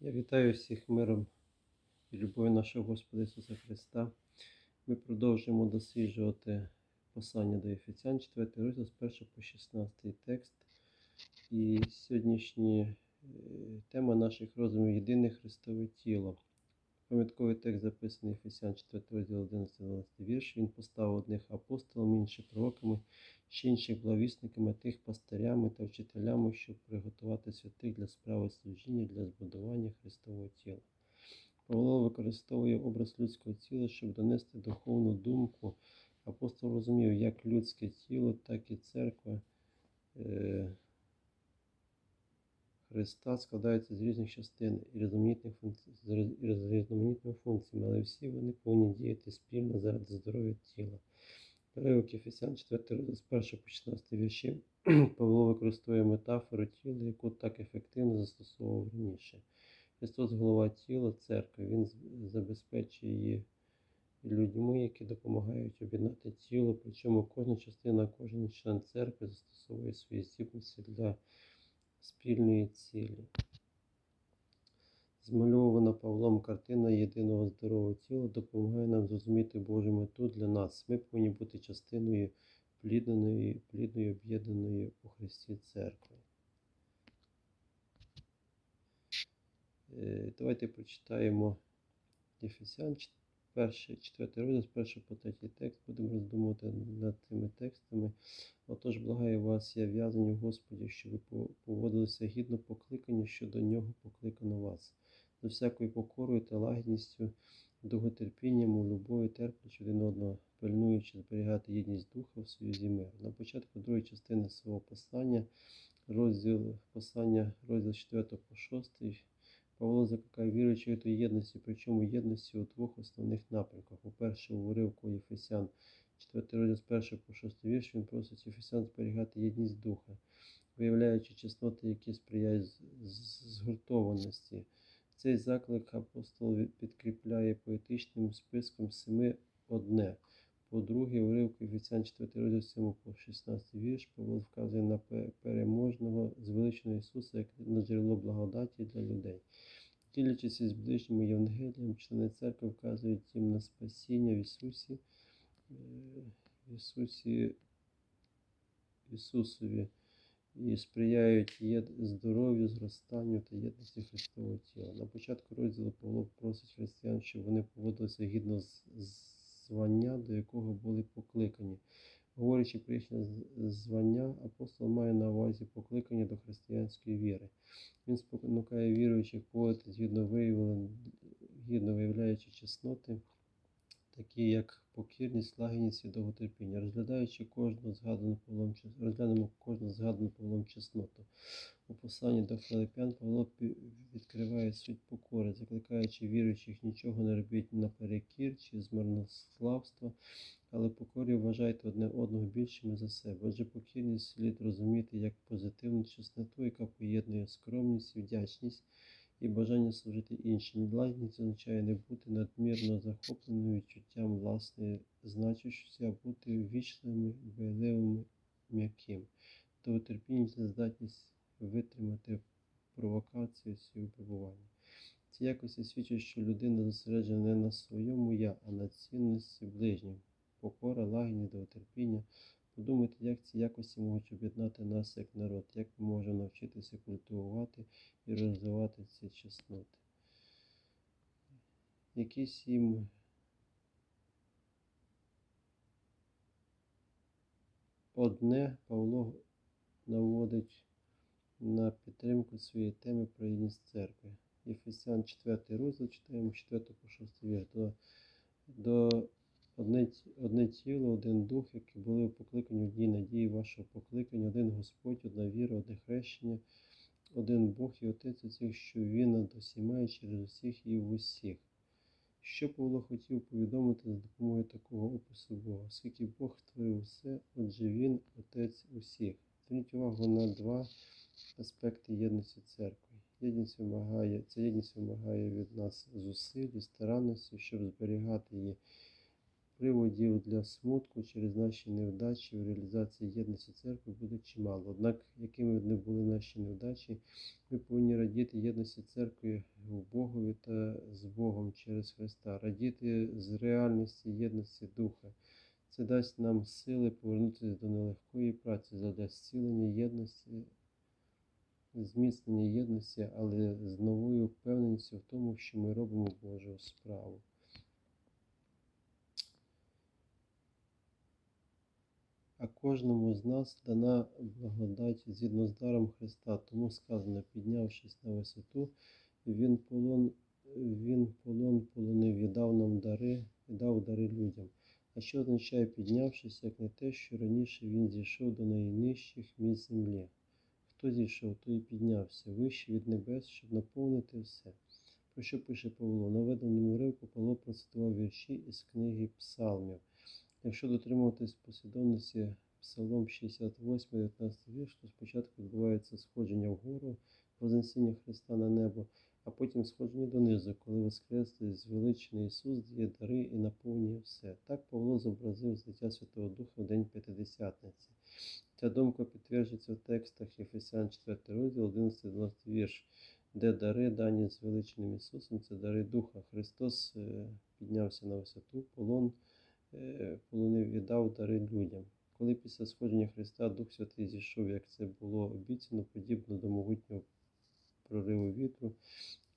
Я вітаю всіх миром і любов'ю нашого Господа Ісуса Христа. Ми продовжуємо досліджувати послання до Ефесян, 4 розділ з 1 по 16 текст. І сьогоднішня е, тема наших роздумів єдине Христове тіло. Пам'ятковий текст записаний Ефесян 4 розділ 11-12 вірш. Він поставив одних апостолами, інших пророками, ще інших благовісниками, тих пастирями та вчителями, щоб приготувати святих для справи служіння, для збудування Христового тіла. Павло використовує образ людського тіла, щоб донести духовну думку. Апостол розумів, як людське тіло, так і церква е, Христа складаються з різних частин і різноманітних функцій, з різноманітними функціями, але всі вони повинні діяти спільно заради здоров'я тіла. Переривок Ефесян 4 розділ з 1 по 16 вірші Павло використовує метафору тіла, яку так ефективно застосовував раніше. Христос голова тіла церкви, Він забезпечує її людьми, які допомагають об'єднати тіло, причому кожна частина, кожен член церкви застосовує свої здібності для спільної цілі. Змальована Павлом картина єдиного здорового тіла допомагає нам зрозуміти Божу мету для нас. Ми повинні бути частиною плідної, плідної об'єднаної у Христі церкви. Е, Давайте прочитаємо Єфесян, перший, четвертий розділ, з першого по третій текст. Будемо роздумувати над цими текстами. Отож, благаю вас, я в'язані в Господі, щоб ви поводилися гідно покликані, що до нього покликано вас, з всякою покорою та лагідністю, довготерпінням, любові, терплячи один одного, пильнуючи зберігати єдність духа в союзі миру. На початку другої частини свого послання, розділ послання, розділ 4 по 6, Павло закликає віруючих до єдності, причому єдності у двох основних напрямках. По-перше, у уривку Єфесян 4 розділ з 1 по 6 вірш, він просить Ефесян зберігати єдність духа, виявляючи чесноти, які сприяють згуртованості. Цей заклик апостол підкріпляє поетичним списком семи одне. По-друге, уривку Ефесян 4 розділ 7 по 16 вірш Павло вказує на пе- переможного звеличеного Ісуса як на джерело благодаті для людей. Ділячись із ближнім Євангелієм, члени церкви вказують їм на спасіння в Ісусі, е, в Ісусі Ісусові і сприяють здоров'ю, зростанню та єдності Христового тіла. На початку розділу Павло просить християн, щоб вони поводилися гідно з звання, до якого були покликані. Говорячи про їхнє звання, апостол має на увазі покликання до християнської віри. Він спонукає віруючих поет, згідно виявляючи чесноти, такі як покірність, лагідність і довготерпіння. Розглядаючи кожну згадану Павлом, розглянемо кожну згадану Павлом чесноту. У посланні до Филиппян Павло відкриває суть покори, закликаючи віруючих нічого не робіть наперекір чи з марнославства, але покорі вважайте одне одного більшими за себе. Отже, покірність слід розуміти як позитивну чесноту, яка поєднує скромність, і вдячність і бажання служити іншим. Лагідність означає не бути надмірно захопленим відчуттям власної значущості, а бути ввічливими, дбайливими, м'яким. Довготерпінність це здатність витримати провокацію і випробування. Ці якості свідчать, що людина зосереджена не на своєму я, а на цінності ближніх. Покора, лагідність, довготерпіння. Подумайте, як ці якості можуть об'єднати нас як народ, як ми можемо навчитися культивувати і розвивати ці чесноти. Які сім одне Павло наводить на підтримку своєї теми про єдність церкви. Єфесян 4 розділ читаємо 4 по 6 вірш. До одне, одне тіло, один дух, які були покликані в дні надії вашого покликання, один Господь, одна віра, одне хрещення, один Бог і Отець усіх, що він над усіма і через усіх і в усіх. Що Павло хотів повідомити за допомогою такого опису Бога, оскільки Бог створив все, отже Він Отець усіх. Зверніть увагу на два аспекти єдності церкви. Єдність вимагає, ця єдність вимагає від нас зусиль і старанності, щоб зберігати її приводів для смутку через наші невдачі в реалізації єдності церкви буде чимало. Однак, якими б не були наші невдачі, ми повинні радіти єдності церкви в Богові та з Богом через Христа, радіти з реальності єдності Духа. Це дасть нам сили повернутися до нелегкої праці задля зцілення єдності, зміцнення єдності, але з новою впевненістю в тому, що ми робимо Божу справу. Кожному з нас дана благодать згідно з даром Христа. Тому сказано, піднявшись на висоту, він полон, він полон полонив і дав нам дари, і дав дари людям. А що означає піднявшись, як не те, що раніше він зійшов до найнижчих місць землі? Хто зійшов, той і піднявся вище від небес, щоб наповнити все. Про що пише Павло? В наведеному уривку Павло процитував вірші із книги Псалмів. Якщо дотримуватись послідовності Псалом 68, 19 вірш, то спочатку відбувається сходження вгору, вознесіння Христа на небо, а потім сходження донизу, коли воскреслий звеличений Ісус дає дари і наповнює все. Так Павло зобразив злиття Святого Духа в День П'ятидесятниці. Ця думка підтверджується в текстах Єфесян 4 розділ, 11-12 вірш, де дари, дані звеличеним Ісусом, це дари Духа. Христос е, піднявся на висоту, полон е, полонив і дав дари людям. Коли після сходження Христа Дух Святий зійшов, як це було обіцяно, подібно до могутнього прориву вітру,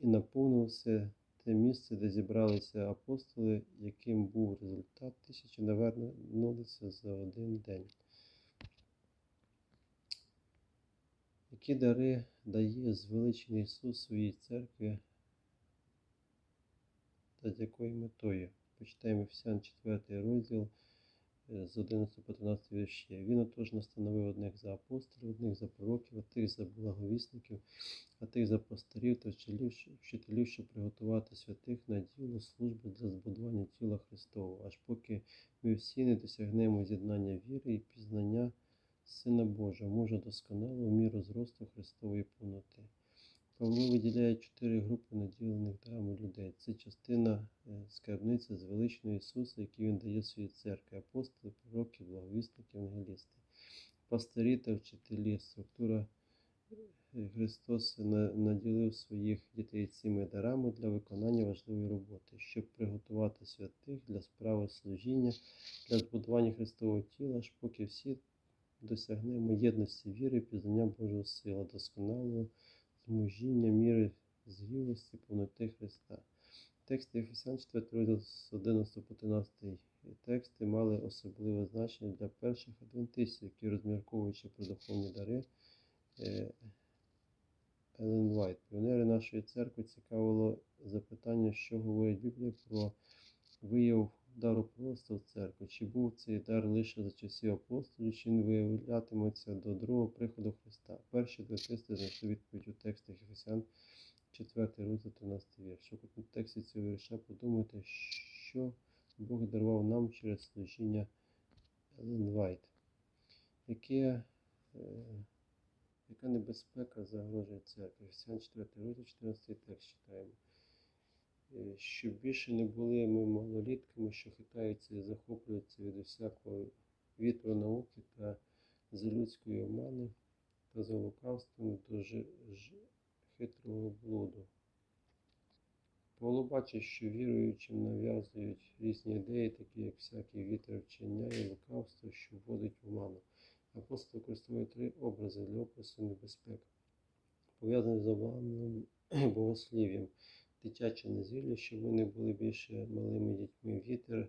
і наповнив все те місце, де зібралися апостоли, яким був результат, тисячі навернулися за один день. Які дари дає звеличений Ісус своїй церкві та з якою метою? Почитаємо Ефесян 4 розділ з 11 по 13 вірші. Він отож настановив одних за апостолів, одних за пророків, а тих за благовісників, а тих за пастирів та вчителів, щоб приготувати святих на діло служби для збудування тіла Христового, аж поки ми всі не досягнемо з'єднання віри і пізнання Сина Божого, мужа досконалого в міру зросту Христової повноти. Павло виділяє чотири групи наділених дарами людей. Це частина е, скарбниці з величного Ісуса, який Він дає своїй церкві, апостоли, пророки, благовісники, евангелісти, пастирі та вчителі. Структура е, Христос наділив своїх дітей цими дарами для виконання важливої роботи, щоб приготувати святих для справи служіння, для збудування Христового тіла, аж поки всі досягнемо єдності віри, пізнання Божого сила, досконалого змужіння міри згілості повноти Христа. Тексти Ефесян 4 розділ з 11 по 13 тексти мали особливе значення для перших адвентистів, які розмірковуючи про духовні дари. е, Елен Вайт, піонери нашої церкви, цікавило запитання, що говорить Біблія про вияв дару пророцтва в церкві. Чи був цей дар лише за часів апостолів, чи він виявлятиметься до другого приходу Христа? Перші адвентисти знайшли відповідь у текстах Ефесян 4 розділ 13 вірш. У контексті цього вірша подумайте, що Бог дарував нам через служіння Елен Вайт. Яке, е, яка небезпека загрожує церкві? Ефесян 4 розділ 14 текст читаємо. Е, Щоб більше не були ми малолітками, що хитаються і захоплюються від усякого вітру науки та за людської омани та за лукавством до ж, ж, хитрого блуду. Павло бачить, що віруючим нав'язують різні ідеї, такі як всякі вітер вчення і лукавство, що вводить в оману. Апостол використовує три образи для опису небезпек, пов'язаних з обманом богослів'ям дитяче незвілля, щоб вони були більше малими дітьми. Вітер,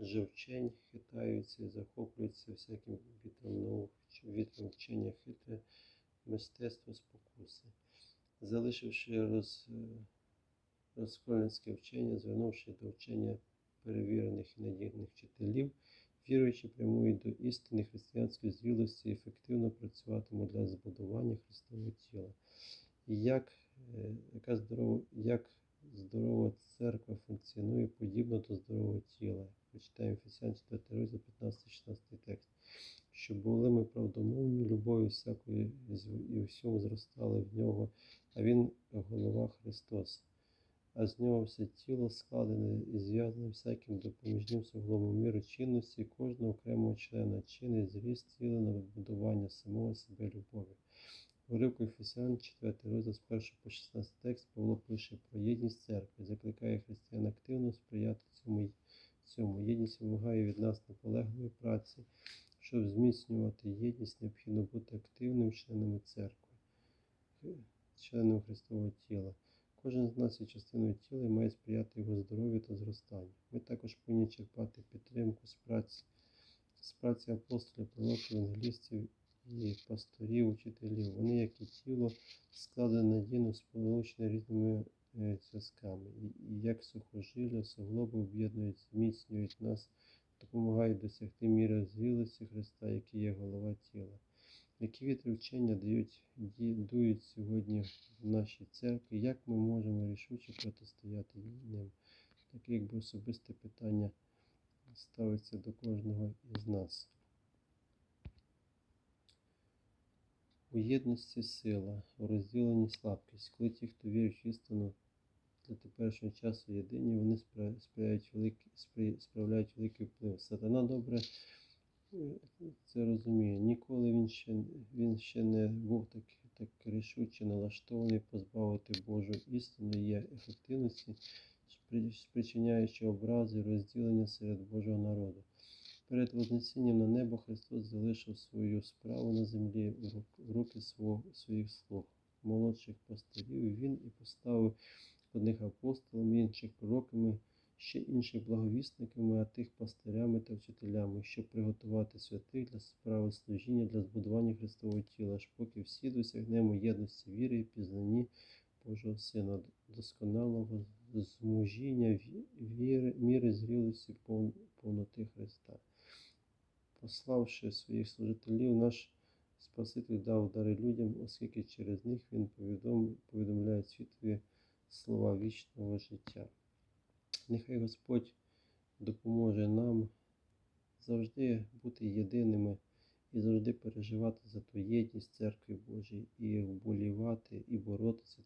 живчень хитаються захоплюються всяким вітром наук, вітром вчення, хитре мистецтво спокуси. Залишивши роз, розкольницьке вчення, звернувши до вчення перевірених і надійних вчителів, віруючі прямують до істини християнської зрілості ефективно працюватимуть для збудування Христового тіла. І як, е, яка здорова, як здорова церква функціонує подібно до здорового тіла. Почитаємо Ефесян 4 розділ 15-16 текст. Щоб були ми правдомовні, любов'ю всякою і всьому зростали в нього, а Він голова Христос. а з нього все тіло складене і зв'язане всяким допоміжним суглобом міру чинності кожного окремого члена, чинний зріст тіла на вибудування самого себе любові. Уривку Ефесян, 4 розділ з 1 по 16 текст Павло пише про єдність церкви, закликає християн активно сприяти цьому, цьому. Єдність вимагає від нас наполегливої праці. Щоб зміцнювати єдність, необхідно бути активним членами церкви, членом Христового тіла. Кожен з нас є частиною тіла і має сприяти його здоров'ю та зростанню. Ми також повинні черпати підтримку з праці, з праці апостолів, пророків, евангелістів і пасторів, учителів. Вони, як і тіло, складені надійно сполучені різними е, зв'язками. І, як сухожилля, суглоби об'єднують, зміцнюють нас, допомагають досягти міри зрілості Христа, який є голова тіла. Які вітри вчення дають, дують сьогодні в нашій церкві, як ми можемо рішуче протистояти ним? Таке якби особисте питання ставиться до кожного із нас. У єдності сила, у розділенні слабкість. Коли ті, хто вірить в істину для теперішнього часу єдині, вони сприяють великий, справляють великий вплив. Сатана добре це розуміє. Ніколи він ще, він ще не був так, так рішуче налаштований позбавити Божу істину є ефективності, спричиняючи образи розділення серед Божого народу. Перед Вознесінням на небо Христос залишив свою справу на землі в руки своїх слуг, молодших пастирів, він і поставив одних апостолами, інших пророками, ще інших благовісниками, а тих пастирями та вчителями, щоб приготувати святих для справи служіння, для збудування Христового тіла, аж поки всі досягнемо єдності віри і пізнанні Божого Сина, досконалого змужіння віри, міри зрілості повноти Христа. Пославши своїх служителів, наш Спаситель дав дари людям, оскільки через них Він повідом, повідомляє світові слова вічного життя. Нехай Господь допоможе нам завжди бути єдиними і завжди переживати за ту єдність церкви Божій і вболівати і боротися.